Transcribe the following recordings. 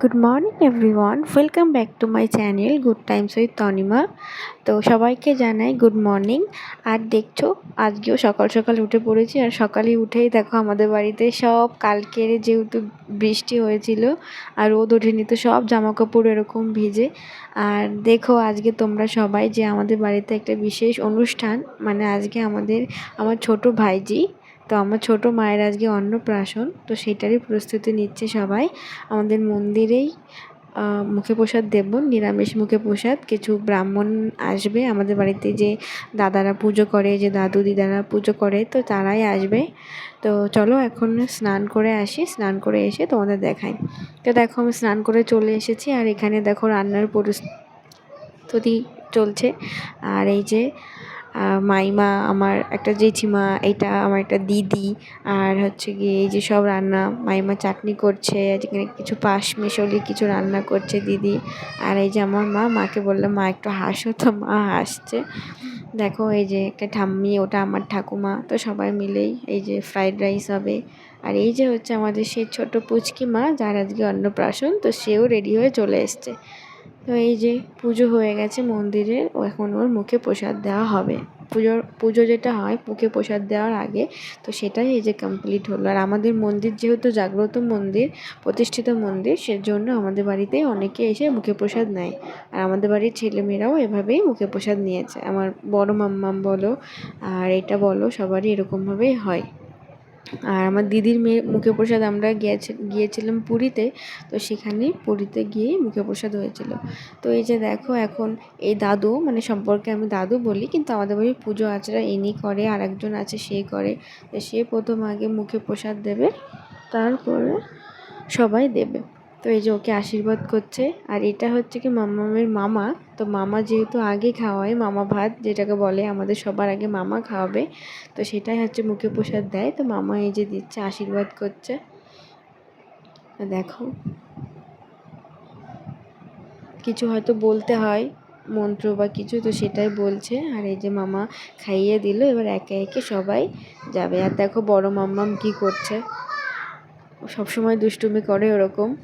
Good morning everyone welcome back to my channel good times with Tanima তো সবাইকে জানাই good morning আর দেখছ, আজকেও সকাল সকাল উঠে পড়েছি, আর সকালে উঠেই দেখো আমাদের বাড়িতে সব কালকের যেহেতু বৃষ্টি হয়েছিল, আর রোদ ওঠেনি, তো সব জামা কাপড় এরকম ভিজে। আর দেখো, আজকে তোমরা সবাই যে আমাদের বাড়িতে একটা বিশেষ অনুষ্ঠান মানে আজকে আমাদের, আমার ছোট ভাইজি তো আমার ছোট মায়ের আজকে অন্নপ্রাশন, তো সেটারই প্রস্তুতি নিচ্ছে সবাই। আমাদের মন্দিরেই মুখে প্রসাদ দেব, নিরামিষ মুখে প্রসাদ। কিছু ব্রাহ্মণ আসবে আমাদের বাড়িতে যে দাদারা পুজো করে, যে দাদু দিদারা পুজো করে, তো তারাই আসবে। তো চলো এখন স্নান করে আসি, স্নান করে এসে তোমাদের দেখাই। তো দেখো আমি স্নান করে চলে এসেছি, আর এখানে দেখো রান্নার প্রস্তুতি চলছে। আর এই যে মাইমা আমার একটা জেঠিমা, এটা আমার একটা দিদি, আর হচ্ছে গিয়ে এই যে সব রান্না, মাইমা চাটনি করছে, যেখানে কিছু পাশ মিশলি কিছু রান্না করছে দিদি, আর এই যে আমার মা, মাকে বললাম, মা, একটু হাসো তো, মা হাসছে। দেখো, এই যে একটা ঠাম্মি, ওটা আমার ঠাকুমা, তো সবাই মিলেই এই যে ফ্রাইড রাইস হবে। আর এই যে হচ্ছে আমাদের সেই ছোট পুচকি মা, যার আজকে অন্নপ্রাশন, তো সেও রেডি হয়ে চলে এসছে। তো এই যে পুজো হয়ে গেছে মন্দিরের, ও এখন ওর মুখে প্রসাদ দেওয়া হবে। পুজোর, পুজো যেটা হয়, মুখে প্রসাদ দেওয়ার আগে, তো সেটাই এই যে কমপ্লিট হলো। আর আমাদের মন্দির যেহেতু জাগ্রত মন্দির, প্রতিষ্ঠিত মন্দির, সেজন্য আমাদের বাড়িতে অনেকে এসে মুখে প্রসাদ নেয়। আর আমাদের বাড়ির ছেলেমেয়েরাও এভাবেই মুখে প্রসাদ নিয়েছে। আমার বড় মাম্মাম বলো, আর এটা বলো, সবারই এরকমভাবেই হয়। আর আমার দিদির মেয়ে মুখে প্রসাদ আমরা গিয়েছি, গিয়েছিলাম পুরীতে, তো সেখানে পুরীতে গিয়ে মুখে প্রসাদ হয়েছিল। তো এই যে দেখো, এখন এই দাদু মানে সম্পর্কে আমি দাদু বলি, কিন্তু আমাদের বাড়ি পুজো আচরা এনি করে আর একজন আছে সে করে, তো সে প্রথম আগে মুখে প্রসাদ দেবে, তারপরে সবাই দেবে। তো এই যে ওকে আশীর্বাদ করছে। আর এটা হচ্ছে কি মামামের মামা। তো মামা যেহেতু আগে খাওয়ায়, মামা ভাত, যেটাকে বলে আমাদের সবার আগে মামা খাওয়াবে, তো সেটাই হচ্ছে মুখে প্রসাদ দেয়। তো মামা এই যে দিচ্ছে, আশীর্বাদ করছে। দেখো। কিছু হয়তো বলতে হয়, মন্ত্র বা কিছু, তো সেটাই বলছে। আর এই যে মামা খাইয়ে দিল, এবার একে একে সবাই যাবে। আর দেখো বড় মাম্মাম কি করছে। সবসময় দুষ্টুমি করে ওরকম।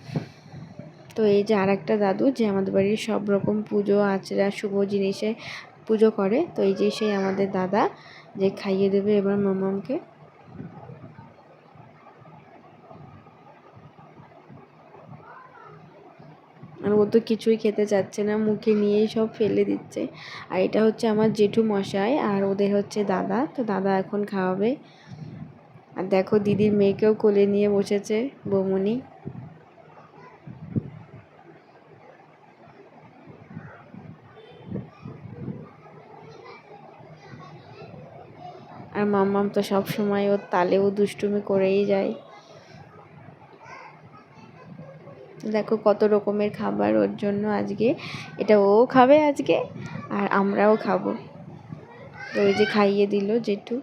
তো এই যে আর একটা দাদু যে আমাদের বাড়ির সব রকম পুজো, আচরা, শুভ জিনিসে পুজো করে, তো এই যে সেই আমাদের দাদা যে খাইয়ে দেবে এবার মামামকে। আর ও তো কিছুই খেতে চাচ্ছে না, মুখে নিয়েই সব ফেলে দিচ্ছে। আর এটা হচ্ছে আমার জেঠু মশাই আর ওদের হচ্ছে দাদা, তো দাদা এখন খাওয়াবে। আর দেখো দিদির মেয়েকেও কোলে নিয়ে বসেছে বৌমনি। আর মাম্মাম তো সব সময় ওর তালেও দুষ্টুমি করেই যায়। দেখো কত রকমের খাবার ওর জন্য আজকে। এটা ও খাবে আজকে আর আমরাও খাব। তো ওই যে খাইয়ে দিল জেঠু।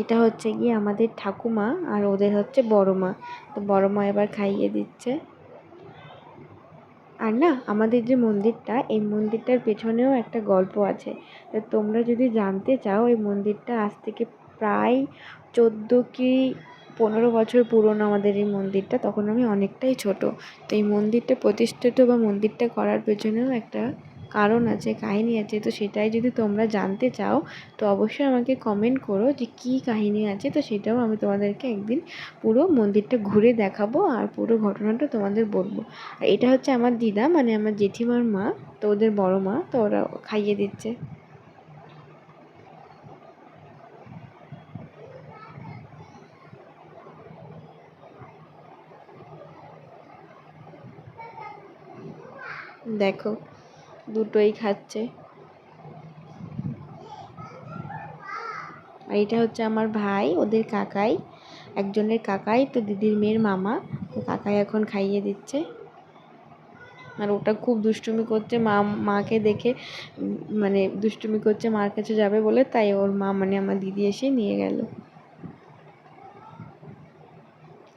এটা হচ্ছে গিয়ে আমাদের ঠাকুমা আর ওদের হচ্ছে বড় মা তো বড় মা এবার খাইয়ে দিচ্ছে। আর না, আমাদের যে মন্দিরটা, এই মন্দিরটার পেছনেও একটা গল্প আছে। তো তোমরা যদি জানতে চাও, এই মন্দিরটা আজ থেকে প্রায় চোদ্দ কি পনেরো বছর পুরনো আমাদের এই মন্দিরটা, তখন আমি অনেকটাই ছোট। তো এই মন্দিরটা প্রতিষ্ঠিত বা মন্দিরটা করার পেছনেও একটা কারণ আছে, কাহিনী আছে, তো সেটাই যদি তোমরা জানতে চাও, তো অবশ্যই আমাকে কমেন্ট করো যে কী কাহিনী আছে, তো সেটাও আমি তোমাদেরকে একদিন পুরো মন্দিরটা ঘুরে দেখাবো আর পুরো ঘটনাটা তোমাদের বলব। আর এটা হচ্ছে আমার দিদা মানে আমার জেঠিমার মা, তো ওদের বড় মা, তো ওরা খাইয়ে দিচ্ছে। দেখো। দুটোই খাচ্ছে। আর এটা হচ্ছে আমার ভাই, ওদের কাকাই। একজনের কাকাই, তো দিদির মেয়ের মামা। তো কাকাই এখন খাইয়ে দিচ্ছে। আর ওটা খুব দুষ্টুমি করছে। মা, মাকে দেখে মানে দুষ্টুমি করছে মার কাছে যাবে বলে। তাই ওর মা মানে আমার দিদি এসে নিয়ে গেল।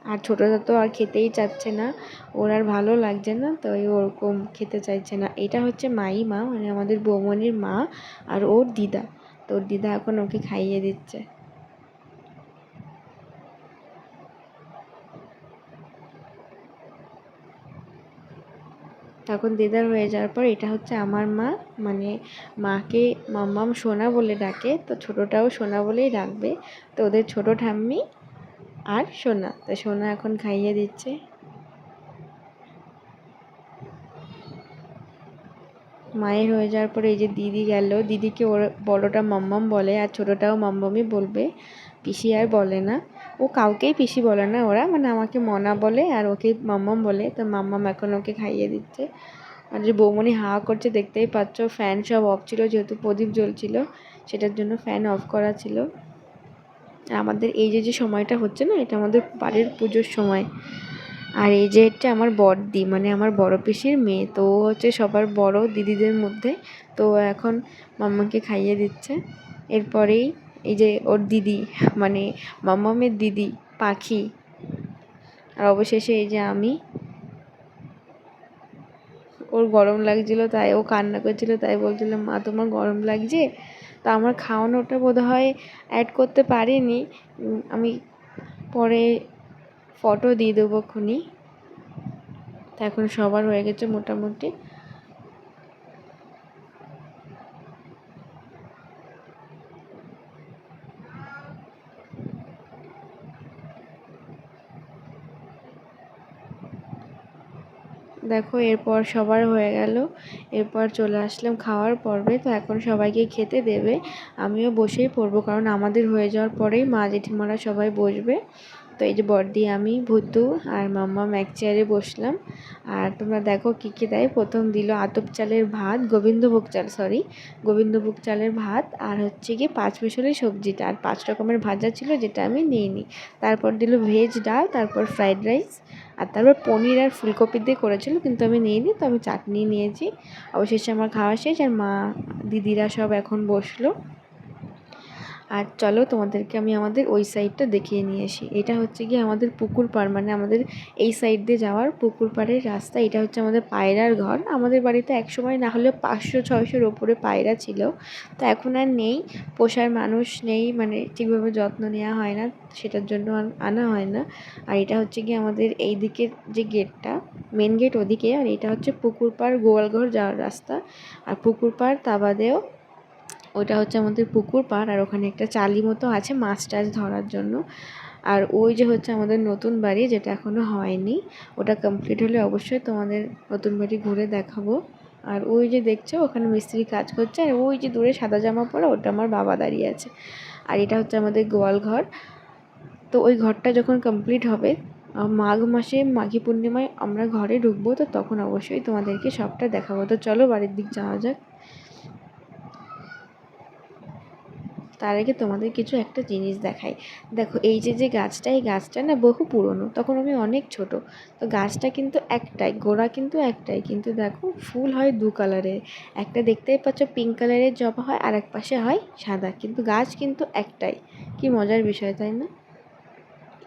আর ছোটোটা তো আর খেতেই চাচ্ছে না। ওর আর ভালো লাগছে না, তো ওরকম খেতে চাইছে না। এটা হচ্ছে মাই মা মানে আমাদের বৌমনির মা আর ওর দিদা। তো ওর দিদা এখন ওকে খাইয়ে দিচ্ছে। তখন দিদার হয়ে যাওয়ার পর এটা হচ্ছে আমার মা মানে মাকে মাম্মাম সোনা বলে ডাকে। তো ছোটোটাও সোনা বলেই ডাকবে। তো ওদের ছোটো ঠাম্মি আর সোনা, তো সোনা এখন খাইয়ে দিচ্ছে। মায়ের হয়ে যাওয়ার পরে এই যে দিদি গেল, দিদিকে ওর বড়োটা মাম্মাম বলে, আর ছোটোটাও মাম্মামই বলবে, পিসি আর বলে না। ও কাউকেই পিসি বলে না ওরা মানে আমাকে মনা বলে আর ওকে মাম্মাম বলে, তো মাম্মাম এখন ওকে খাইয়ে দিচ্ছে। আর যে বৌমনি হাওয়া করছে, দেখতেই পাচ্ছ ফ্যান সব অফ ছিল, যেহেতু প্রদীপ জ্বলছিল, সেটার জন্য ফ্যান অফ করা ছিল। আমাদের এই যে যে সময়টা হচ্ছে না, এটা আমাদের বাড়ির পুজোর সময়। আর এই যে হচ্ছে আমার বড়দি মানে আমার বড় পিসির মেয়ে, তো হচ্ছে সবার বড় দিদিদের মধ্যে। তো এখন মাম্মাকে খাইয়ে দিচ্ছে। এরপরেই এই যে, ওর দিদি মানে মাম্মামের দিদি, পাখি। আর অবশেষে এই যে, আমি। ওর গরম লাগছিল, তাই ও কান্না করছিল, তাই বলছিলাম মা, তোমার গরম লাগছে? তো আমার খাওয়ানোটা বোধ হয় অ্যাড করতে পারিনি। আমি পরে ফটো দিয়ে দেবো খুনি তা এখন সবার হয়ে গেছে মোটামুটি। দেখো, এরপর সবার হয়ে গেল। এরপর চলে আসলাম খাওয়ার পর্বে। তো এখন সবাইকে খেতে দেবে। আমিও বসেই পড়ব, কারণ আমাদের হয়ে যাওয়ার পরেই মা জেঠিমারা সবাই বসবে। তো এই যে বর্দি, আমি, ভুতু আর মাম্মা এক চেয়ারে বসলাম। আর তোমরা দেখো কী কী দেয়। প্রথম দিল আতপ চালের ভাত, গোবিন্দভোগ চাল সরি গোবিন্দভোগ চালের ভাত আর হচ্ছে গিয়ে পাঁচ মিশালি সবজিটা। আর পাঁচ রকমের ভাজা ছিল যেটা আমি নিয়ে নিই তারপর দিল ভেজ ডাল, তারপর ফ্রাইড রাইস আর তারপর পনির আর ফুলকপি দিয়ে করেছিল, কিন্তু আমি নিইনি, তো আমি চাটনি নিয়েছি। অবশেষে আমার খাওয়া শেষ আর মা, দিদিরা সব এখন বসল। আর চলো তোমাদেরকে আমি আমাদের ওই সাইডটা দেখিয়ে নিয়ে আসি। এটা হচ্ছে গিয়ে আমাদের পুকুর পাড় মানে আমাদের এই সাইড দিয়ে যাওয়ার পুকুর পাড়ের রাস্তা। এটা হচ্ছে আমাদের পায়রার ঘর। আমাদের বাড়িতে একসময় না হলেও পাঁচশো, ছয়শোর ওপরে পায়রা ছিল। তো এখন আর নেই। পোষার মানুষ নেই মানে ঠিকভাবে যত্ন নেওয়া হয় না। সেটার জন্য আনা হয় না। আর এটা হচ্ছে গিয়ে আমাদের এই দিকের যে গেটটা মেন গেট ওদিকে। আর এটা হচ্ছে পুকুর পাড় গোয়ালঘর যাওয়ার রাস্তা। আর পুকুর পাড় তা বাদেও ওটা হচ্ছে আমাদের পুকুর পাড় আর ওখানে একটা চালি মতো আছে মাছ টাছ ধরার জন্য। আর ওই যে হচ্ছে আমাদের নতুন বাড়ি যেটা এখনও হয়নি, ওটা কমপ্লিট হলে অবশ্যই তোমাদের নতুন বাড়ি ঘুরে দেখাবো। আর ওই যে দেখছ, ওখানে মিস্ত্রি কাজ করছে আর ওই যে দূরে সাদা জামা পরা ওটা আমার বাবা দাঁড়িয়ে আছে। আর এটা হচ্ছে আমাদের গোয়াল ঘর। তো ওই ঘরটা যখন কমপ্লিট হবে মাঘ মাসে মাঘী পূর্ণিমায় আমরা ঘরে ঢুকবো, তো তখন অবশ্যই তোমাদেরকে সবটা দেখাবো। তো চলো বাড়ির দিক যাওয়া যাক। তার আগে তোমাদের কিছু একটা জিনিস দেখাই। দেখো, এই যে যে গাছটা, এই গাছটা না বহু পুরনো, তখন আমি অনেক ছোট। তো গাছটা কিন্তু একটাই, গোড়া কিন্তু একটাই। কিন্তু দেখো, ফুল হয় দু কালারের। একটা দেখতেই পাচ্ছ পিঙ্ক কালারের জবা হয় আর এক পাশে হয় সাদা। কিন্তু গাছ কিন্তু একটাই। কি মজার বিষয়, তাই না?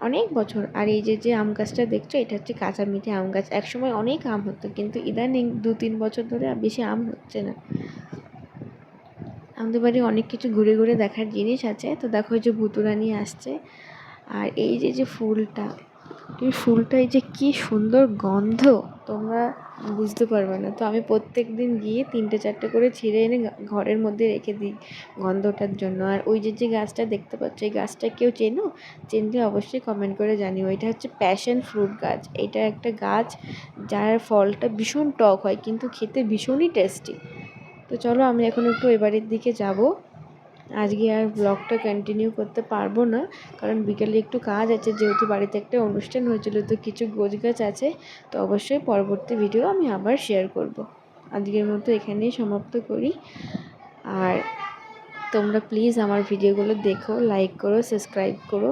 অনেক বছর। আর এই যে যে আম গাছটা দেখছ, এটা হচ্ছে কাঁচা মিঠে আম গাছ। একসময় অনেক আম হতো, কিন্তু ইদানিং দু তিন বছর ধরে বেশি আম হচ্ছে না। আমাদের বাড়ি অনেক কিছু ঘুরে ঘুরে দেখার জিনিস আছে। তো দেখো যে ভুতুরানি আসছে। আর এই যে যে ফুলটা, এই ফুলটা এই যে কী সুন্দর গন্ধ, তোমরা বুঝতে পারবে না। তো আমি প্রত্যেক দিন গিয়ে তিনটে, চারটে করে ছিঁড়ে এনে ঘরের মধ্যে রেখে দিই গন্ধটার জন্য। আর ওই যে যে গাছটা দেখতে পাচ্ছ, এই গাছটা কেউ চেনো? চেনলে অবশ্যই কমেন্ট করে জানিও। এটা হচ্ছে প্যাশন ফ্রুট গাছ। এটা একটা গাছ যার ফলটা ভীষণ টক হয়, কিন্তু খেতে ভীষণই টেস্টি তো চলো আমি এখন একটু এ বাড়ির দিকে যাব। আজকে আর ব্লগটা কন্টিনিউ করতে পারব না, কারণ বিকেলে একটু কাজ আছে, যেহেতু বাড়িতে একটা অনুষ্ঠান হয়েছিল, তো কিছু গোছ গাছ আছে, তো অবশ্যই পরবর্তী ভিডিও আমি আবার শেয়ার করব। আজকের মতো এখানেই সমাপ্ত করি। আর তোমরা প্লিজ আমার ভিডিওগুলো দেখো লাইক করো সাবস্ক্রাইব করো।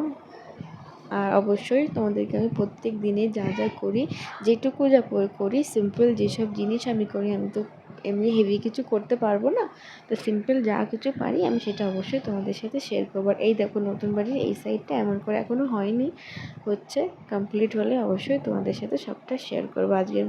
আর অবশ্যই তোমাদেরকে আমি প্রত্যেক দিনে যা যা করি, যেটুকু যা করি সিম্পল যেসব জিনিস আমি করি, আমি তো এমনি হেভি কিছু করতে পারব না। তো সিম্পল যা কিছু পারি আমি সেটা অবশ্যই তোমাদের সাথে শেয়ার করব। আর এই দেখো নতুন বাড়ির এই সাইডটা এমন করে এখনও হয়নি, হচ্ছে কমপ্লিট হলে অবশ্যই তোমাদের সাথে সবটা শেয়ার করব। আজকের